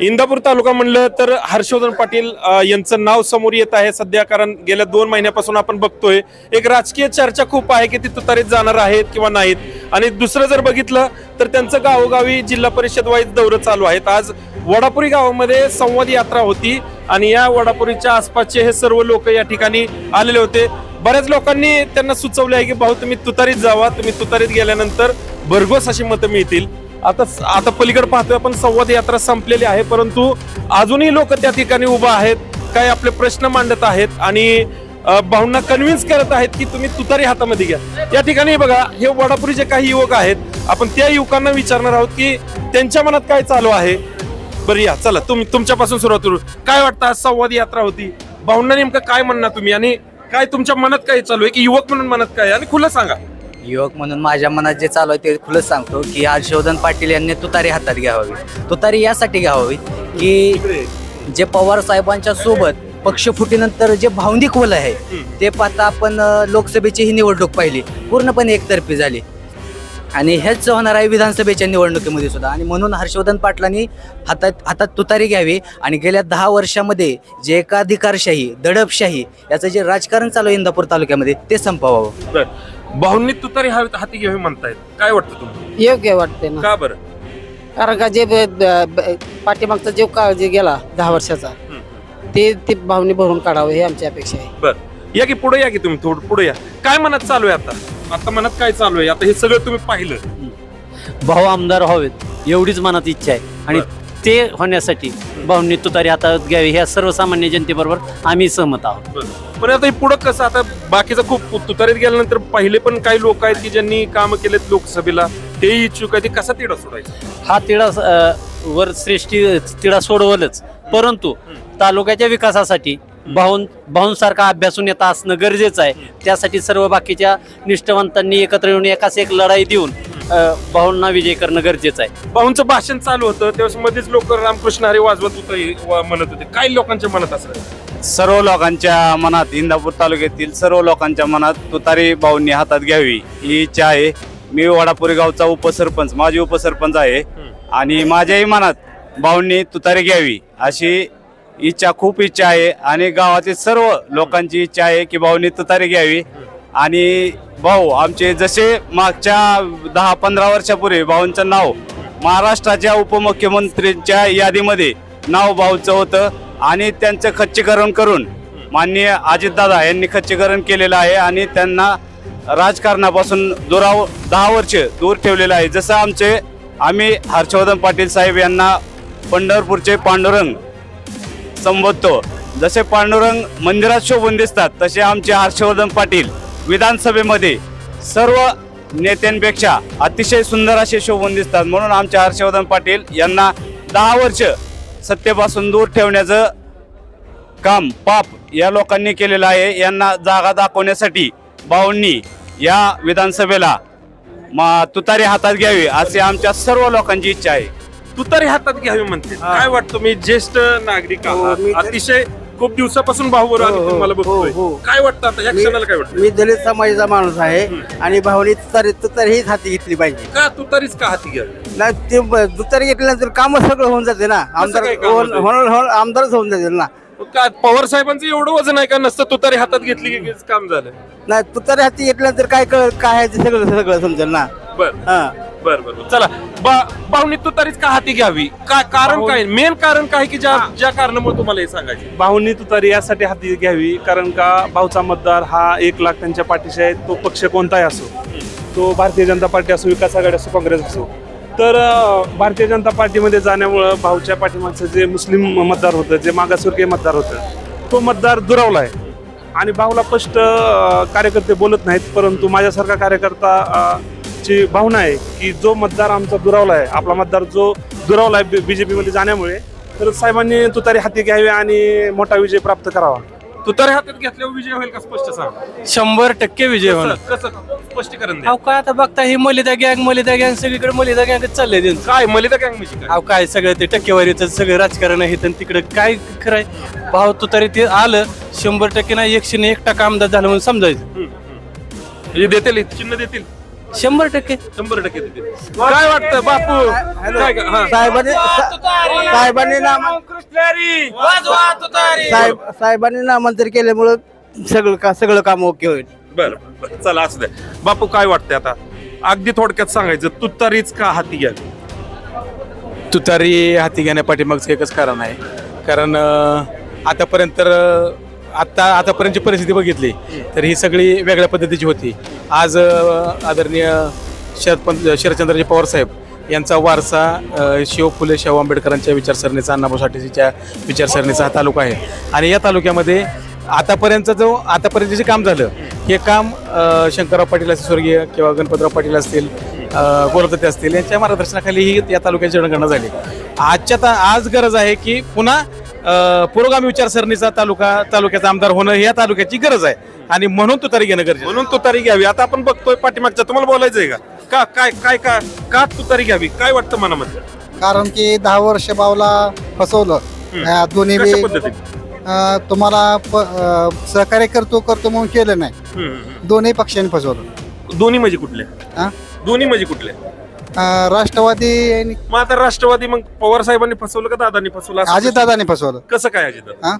इंदापूर तालुका म्हणलं तर हर्षवर्धन पाटील यांचं नाव समोर येत आहे सध्या कारण गेल्या दोन महिन्यापासून आपण बघतोय एक राजकीय चर्चा खूप आहे की ती तुतारीत जाणार आहेत किंवा नाहीत. आणि दुसरं जर बघितलं तर त्यांचं गावोगावी जिल्हा परिषद वाईज दौरं चालू आहेत. आज वडापुरी गावामध्ये संवाद यात्रा होती आणि या वडापुरीच्या आसपासचे हे सर्व लोक या ठिकाणी आलेले होते. बऱ्याच लोकांनी त्यांना सुचवले आहे की भाऊ तुम्ही तुतारीत जावा. तुम्ही तुतारीत गेल्यानंतर भरघोस अशी मतं मिळतील. आता आता पलीकडे पाहतोय आपण संवाद यात्रा संपलेली आहे परंतु अजूनही लोक त्या ठिकाणी उभा आहेत काही आपले प्रश्न मांडत आहेत आणि भाऊंना कन्व्हिन्स करत आहेत की तुम्ही तुतारी हातामध्ये घ्या. या ठिकाणी बघा हे वडापुरीचे काही युवक आहेत. आपण त्या युवकांना विचारणार आहोत की त्यांच्या मनात काय चालू आहे? बरं या चला तुम्ही तुमच्यापासून सुरुवात करू. काय वाटतं आज संवाद यात्रा होती? भाऊंना नेमकं काय म्हणणार तुम्ही? आणि काय तुमच्या मनात काय चालू आहे? की युवक म्हणून मनात काय आहे? आणि खुलं सांगा. युवक म्हणून माझ्या मनात जे चालू आहे ते खुलंच सांगतो की हर्षवर्धन पाटील यांनी तुतारी हातात घ्यावी. तुतारी यासाठी घ्यावी की जे पवार साहेबांच्या सोबत पक्षफुटीनंतर जे भावनिक वल आहे ते पाहता आपण लोकसभेची ही निवडणूक पाहिली. पूर्णपणे एकतर्फी झाली. आणि हेच होणार आहे विधानसभेच्या निवडणुकीमध्ये सुद्धा. आणि म्हणून हर्षवर्धन पाटलांनी हातात हातात तुतारी घ्यावी आणि गेल्या दहा वर्षामध्ये जे एकाधिकारशाही दडपशाही याचं जे राजकारण चालू आहे इंदापूर तालुक्यामध्ये ते संपवावं. बर. भाऊंनी तुतारी हा- हाती घ्यावी म्हणतायत. काय वाटतं तुम्हाला? योग्य वाटते ना. का बरं? कारण का जे ब- ब- ब- पाठीमागचा जो काळ जे गेला दहा वर्षाचा. ते ते भावनी भरून काढावं हे आमची अपेक्षा आहे. बर. या की पुढे या की तुम्ही थोडं पुढे या. काय मनात चालू आहे आता? आता मनात काय चालू आहे? आता हे सगळं तुम्ही पाहिलं. भाऊ आमदार व्हावेत एवढीच मनात इच्छा आहे. आणि ते होण्यासाठी भाऊंनी तुतारी हातात घ्यावी ह्या सर्वसामान्य जनतेबरोबर आम्ही सहमत आहोत. पण आता हे पुढं कसं आता बाकीचं खूप तुतारीत गेल्यानंतर पहिले पण काही लोक आहेत की ज्यांनी काम केलेत लोकसभेला तेही इच्छुक आहे ते कसा तिढा सोडायचा? हा तिढा अ, वर श्रेष्ठी तिढा सोडवलच. परंतु तालुक्याच्या विकासासाठी भाऊन भाऊंसारखा अभ्यासू नेता असणं गरजेचं आहे. त्यासाठी सर्व बाकीच्या निष्ठवंतांनी एकत्र येऊन एकाच एक लढाई देऊन भाऊंना विजय करणं गरजेचं आहे. भाऊंचं भाषण चालू होतं त्यावेळेस मध्येच लोक रामकृष्ण हरी वाजवत होते म्हणत होते. काय लोकांच्या मनात असं सर्व लोकांच्या मनात इंदापूर तालुक्यातील सर्व लोकांच्या मनात तुतारी भाऊंनी हातात घ्यावी. ही इच्छा आहे. मी वडापुरी गावचा उपसरपंच माझी उपसरपंच आहे. आणि माझ्याही मनात भाऊंनी तुतारी घ्यावी अशी इच्छा खूप इच्छा आहे. आणि गावातील सर्व लोकांची इच्छा आहे की भाऊ तुतारी घ्यावी. आणि भाऊ आमचे जसे मागच्या दहा पंधरा वर्षापूर्वी भाऊंचं नाव महाराष्ट्राच्या उपमुख्यमंत्र्यांच्या यादीमध्ये नाव भाऊचं होतं. आणि त्यांचं खच्चीकरण करून माननीय अजितदादा यांनी खच्चीकरण केलेलं आहे. आणि त्यांना राजकारणापासून दुराव दहा वर्ष दूर ठेवलेलं आहे. जसं आमचे आम्ही हर्षवर्धन पाटील साहेब यांना पंढरपूरचे पांडुरंग संबोधतो. जसे पांडुरंग मंदिरात शोभून दिसतात तसे आमचे हर्षवर्धन पाटील विधानसभेमध्ये सर्व नेत्यांपेक्षा अतिशय सुंदर असे शोभून दिसतात. म्हणून आमचे हर्षवर्धन पाटील यांना दहा वर्ष सत्तेपासून दूर ठेवण्याचं काम पाप या लोकांनी केलेलं आहे. यांना जागा दाखवण्यासाठी भाऊंनी या विधानसभेला मा तुतारी हातात घ्यावी असे आमच्या सर्व लोकांची इच्छा आहे. तुतारी हातात घ्यावी म्हणते. काय वाटतं मी ज्येष्ठ नागरिक हो, आहात. मी तर- अतिशय खूप दिवसापासून भाऊवर हो, आम्ही हो, तुम्हाला हो, बघतोय. हो. काय वाटतं आता या क्षणाला काय वाटतं? मी दलित समाजाचा माणूस आहे आणि भावनी तुतारी तुतारी हीच हाती घेतली पाहिजे. का तुतारीच का हाती घ्यावी? नाही ते ब- तुतारी घेतल्यानंतर काम सगळं होऊन जाते ना. आमदार काय काम होऊन- होतंय? होणार होणार- आमदारच होऊन जातील ना. काय पवार साहेबांचं एवढं वजन आहे का? नसतं तुतारी हातात घेतली की काम झालं? नाही तुतारी हाती घेतल्यानंतर काय कळ काय आहे ते सगळं सगळं समजेल ना. बर. हा. बर बर. चला बा- भाऊनी तुतारीच का हाती घ्यावी? काय कारण काय? मेन कारण काय की ज्या ज्या कारणामुळे तुम्हाला हे सांगायचे? भाऊंनी तुतारी यासाठी हाती घ्यावी कारण का भाऊचा मतदार हा एक लाख त्यांच्या पाठीशी आहे. तो पक्ष कोणताही असो तो भारतीय जनता पार्टी असो विकास आघाडी असो काँग्रेस असो. तर अं, भारतीय जनता पार्टीमध्ये जाण्यामुळं भाऊच्या पाठीमागचं जे मुस्लिम मतदार होतं जे मागासवर्गीय मतदार होतं तो मतदार दुरावला आहे. आणि भाऊला स्पष्ट अं, कार्यकर्ते बोलत नाहीत परंतु माझ्यासारखा कार्यकर्ता अं, ची भावना आहे की जो मतदार आमचा दुरावला आहे आपला मतदार जो दुरावला आहे बीजेपी मध्ये जाण्यामुळे तर साहेबांनी तुतारी हाती घ्यावी आणि मोठा विजय प्राप्त करावा. तुतारी हातात घेतल्यावर विजय होईल का स्पष्ट सांग? शंभर टक्के विजय कसं कसं स्पष्टीकरण द्या? अहो काय आता बघता ही मलिदा गँग मलिदा गँग सगळीकडे मलिदा गँग चाललंय त्यांचं. काय मलिदा गँग म्हणजे काय? अहो काय सगळं ते टक्केवारीचं सगळं राजकारण आहे तर तिकडे काय कराय भाव तू तरी ते आलं शंभर टक्के ना एकशे एक टक्का आमदार झालं म्हणून समजायचं. हम्म, हम्म. हे देतील चिन्ह देतील. शंभर टक्के. शंभर टक्के देतील काय वाटतं बापू? काय का- हा. साहेबांनी सा- साहेबांनी नाम साहेब साहेबांनी नामांतर केल्यामुळं सगळं का सगळं काम ओके होईल. बरं बरं. चला असू द्या. बापू काय वाटतंय आता? अगदी थोडक्यात सांगायचं तुतारीच का हाती घ्यावी? तुतारी हाती घेण्यापाठीमागचं एकच कारण आहे. कारण अं, आतापर्यंत तर अं, आत्ता आतापर्यंतची परिस्थिती बघितली तर ही सगळी वेगळ्या पद्धतीची होती. आज आदरणीय शरद पंत शरदचंद्रजी पवार साहेब यांचा वारसा शिव फुले शाहू आंबेडकरांच्या विचारसरणीचा अण्णाभाऊ विचारसरणीचा हा तालुका आहे. आणि या तालुक्यामध्ये आतापर्यंत जो आतापर्यंत जे काम झालं हे काम शंकरराव पाटील असतील स्वर्गीय किंवा गणपतराव पाटील असतील गोलदत्ते असतील यांच्या मार्गदर्शनाखाली ही या तालुक्याची जनगणना झाली. आजच्या ता आज गरज आहे की पुन्हा पुरोगामी विचारसरणीचा तालुका तालुक्याचा आमदार होणं ही या तालुक्याची गरज आहे. आणि म्हणून तुतारी घेणं गरजेचं आहे. म्हणून तुतारी घ्यावी. आता आपण बघतोय पाठीमागच्या तुम्हाला बोलायचंय का? का काय काय का का तुतारी घ्यावी? काय वाटतं मनामध्ये? कारण की दहा वर्ष बावला फसवलं. या दोन्ही कशा बी, पद्धतीने? अं, तुम्हाला प- अं, सहकार्य करतो करतो म्हणून केलं नाही. हम्म, हम्म. दोन्ही पक्षांनी फसवलं. दोन्ही म्हणजे कुठले? हा? दोन्ही म्हणजे कुठले? राष्ट्रवादी आणि मग आता राष्ट्रवादी मग पवार साहेबांनी फसवलं का दादांनी फसवलं? असं अजितदादांनी फसवलं. कसं काय अजित हा?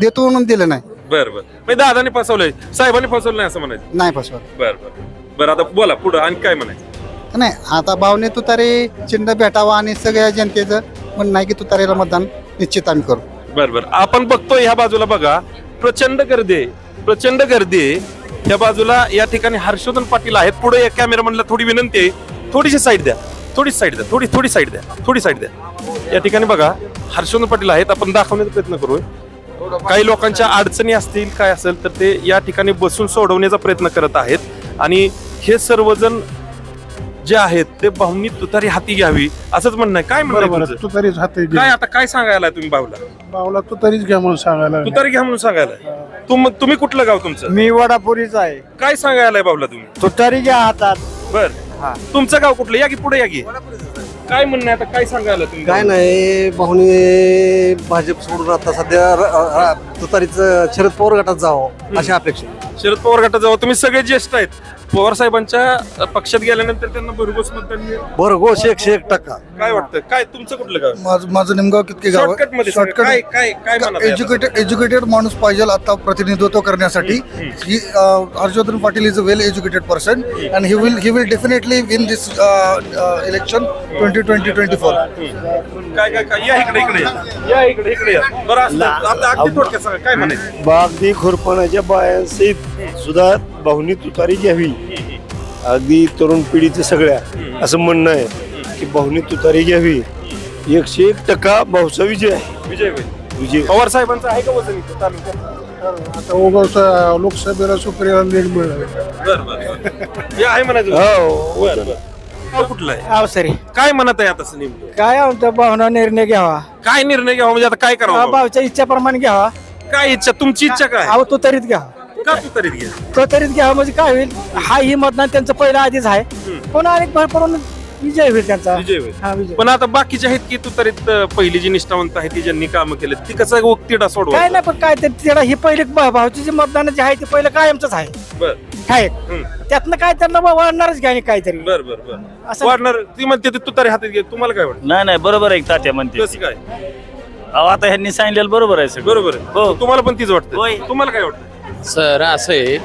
देतो म्हणून दिलं नाही. बर बर. म्हणजे दादांनी फसवलंय. साहेबांनी फसवलं नाही असं म्हणायचं. नाही फसवलं. बर बर. बर आता बोला पुढं आणि काय म्हणायचं? नाही आता भावने तुतारे चिन्ह भेटावा आणि सगळ्या जनतेचं म्हणणं नाही की तुतारेला मतदान निश्चित आम्ही करू. बर बर. आपण बघतोय ह्या बाजूला बघा. प्रचंड गर्दी आहे. प्रचंड गर्दी आहे. ह्या बाजूला या ठिकाणी हर्षवर्धन पाटील आहेत. पुढे या कॅमेरामॅनला थोडी विनंती आहे. थोडीशी साईड द्या. थोडी साईड द्या. थोडी थोडी साईड द्या. थोडी साईड द्या. या ठिकाणी बघा हर्षवर्धन पाटील आहेत. आपण दाखवण्याचा प्रयत्न करूया. काही लोकांच्या अडचणी असतील काय असेल तर ते या ठिकाणी बसून सोडवण्याचा प्रयत्न करत आहेत. आणि हे सर्वजण जे आहेत ते भाऊंनी तुतारी हाती घ्यावी असंच म्हणणं आहे. काय म्हणणं आहे तुमचं? तू तरीच हात काय आता काय सांगायला तुम्ही भाऊला? बावला तू तरीच घ्या म्हणून सांगायला तुतारी घ्या म्हणून सांगायला तुम तुम्ही कुठलं गाव तुमचं? मी वडापुरीच आहे. काय सांगायला भाऊला तुम्ही? तुतारी घ्या हातात. बर. तुमचं गाव कुठलं? या की पुढे या की? काय म्हणणं आहे? आता काय सांगायला तुम्ही? काय नाही भाऊनी भाजप सोडून आता सध्या र- र- तुतारीचं शरद पवार गटात जावं अशी अपेक्षा शरद पवार गटाजवळ तुम्ही सगळे ज्येष्ठ आहेत. पवार साहेबांच्या पक्षात गेल्यानंतर त्यांना भरघोस मतदान मिळेल. भरघोस एकशे एक टक्का. काय वाटतं? काय तुमचं कुठलं गाव माझं माझं नेमगाव कितके गाव शॉर्टकटमध्ये सांगा. काय काय काय म्हणत आहे आता? एज्युकेटेड एज्युकेटेड माणूस पाहिजे आता प्रतिनिधित्व करण्यासाठी. ही Harshvardhan Patil is a well educated person and he will he will definitely win this election twenty twenty twenty four काय काय काय? या इकडे इकडे या. या इकडे इकडे या. बरं आता अगदी थोडक्यात सांगा. काय म्हणायचं? बागदी खुरपणाच्या बायांसहित सुद्धा भाऊनी तुतारी घ्यावी. अगदी तरुण पिढीचे सगळ्या. असं म्हणणं आहे की भाऊनी तुतारी घ्यावी. एकशे एक टक्का भाऊचा विजय आहे. विजय भाई विजय. पवार साहेबांचं आहे का वजन इथं तालुक्यात? आता लोकसभेला सुप्रियाला लीड मिळालं. बरं बरं हे आहे म्हणायचं हो बरं बरं. गाव कुठलं आहे? अवसरी. काय म्हणत आहे आता असं नेमकं? काय आमच्या भावना निर्णय घ्यावा. काय निर्णय घ्यावा? म्हणजे आता काय करावं भावच्या इच्छाप्रमाणे घ्यावा. काय इच्छा? तुमची इच्छा काय? अहो तो तरीच घ्यावा. का घ्या? म्हणजे काय होईल? हा ही मतदान त्यांचं पहिलं आधीच आहे. पुन्हा अनेक भर पडून विजय होईल त्यांचा. विजय होईल. हा विजय. पण आता बाकीचे आहेत की तू तरी पहिली जी निष्ठावंत आहे ती ज्यांनी कामं केले ती कसं उक्तीडा सोडवा काय नाही पण काय ते त्याला हे पहिले भा- भावची जी मतदान जे आहे ते पहिलं कायमच आहे. बर. आहे. हम्म. त्यातनं काय त्यांना वा- वाढणारच घ्या आणि काहीतरी. बर बर बर. असं- वाढणार ती म्हणते ते तू तरी हातात घे तुम्हाला काय वाटतं? नाही नाही बरोबर आहे तात्या म्हणते. कसं काय? अहो आता ह्यांनी सांगितलेलं बरोबर आहे सगळं. बरोबर आहे. हो. तुम्हाला पण तीच वाटतं. होय. तुम्हाला काय वाटतं? सर असं आहे.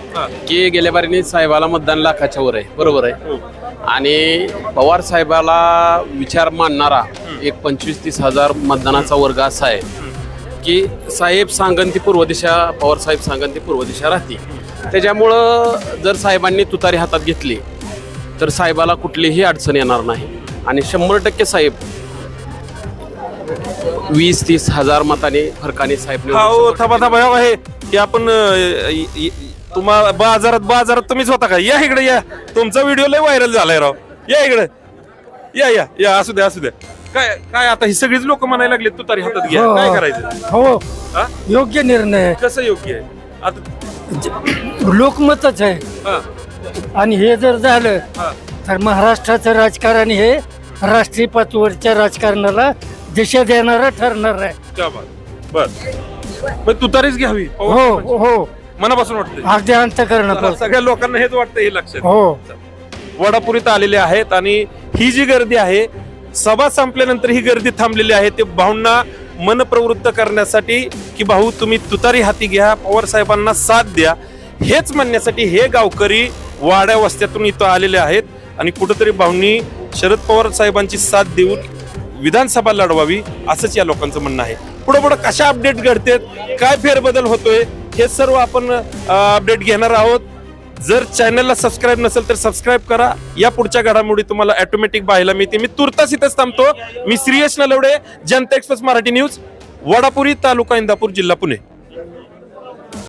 की गेल्या बारीने साहेबाला मतदान लाखाच्या वर आहे. बरोबर आहे. हो. आणि पवार साहेबाला विचार मानणारा एक पंचवीस तीस हजार मतदानाचा वर्ग असा आहे की साहेब सांगन ती पूर्व दिशा पवार साहेब सांगन ती पूर्व दिशा राहते त्याच्यामुळं जर साहेबांनी तुतारी हातात घेतली तर साहेबाला कुठलीही अडचण येणार नाही. आणि शंभर टक्के साहेब वीस तीस हजार मताने फरकाने साहेब निवडून हो थांबा थांबा हो, हे आपण अं, इ- इ- तुम्हा बाजारात बाजारात तुम्हीच होता का? या इकडे या. तुमचा व्हिडिओ लय व्हायरल झालाय राव. या इकडे. या या या. असू द्या असू द्या. काय काय आता ही सगळीच लोक म्हणायला लागले तू तरी हातात घ्या हो. काय करायचं? हो. हा? योग्य निर्णय. कसं योग्य आहे? आता लोकमतच आहे. हा, आणि हे जर झालं हा. तर महाराष्ट्राचं राजकारण हे राष्ट्रीय पातळीवरच्या राजकारणाला दिशा देणारं ठरणार आहे क्या बात. बर. मग तुतारीच घ्यावी. पवार हो साहेबांची. हो. मनापासून वाटतंय. अगदी अंतकरण सगळ्या लोकांना हेच वाटतं हे लक्षात हो. वडापुरीत आलेले आहेत आणि ही जी गर्दी आहे सभा संपल्यानंतर ही गर्दी थांबलेली आहे. ते भाऊंना मन प्रवृत्त करण्यासाठी की भाऊ तुम्ही तुतारी हाती घ्या पवार साहेबांना साथ द्या. हेच म्हणण्यासाठी हे गावकरी वाड्या वस्त्यातून इथं आलेले आहेत आणि कुठंतरी भाऊंनी शरद पवार साहेबांची साथ देऊन विधानसभा लढवावी असंच या लोकांचं म्हणणं आहे. पुढे पुढे कशा अपडेट घडतेत काय फेरबदल होतोय हे सर्व आपण अपडेट घेणार आहोत. जर चॅनलला सबस्क्राईब नसेल तर सबस्क्राईब करा. या पुढच्या घडामोडी तुम्हाला ऑटोमॅटिक पाहायला मिळते मी तुर्तास इथंच थांबतो. मी श्रीयश नलवडे जनता एक्सप्रेस मराठी न्यूज वडापुरी तालुका इंदापूर जिल्हा पुणे.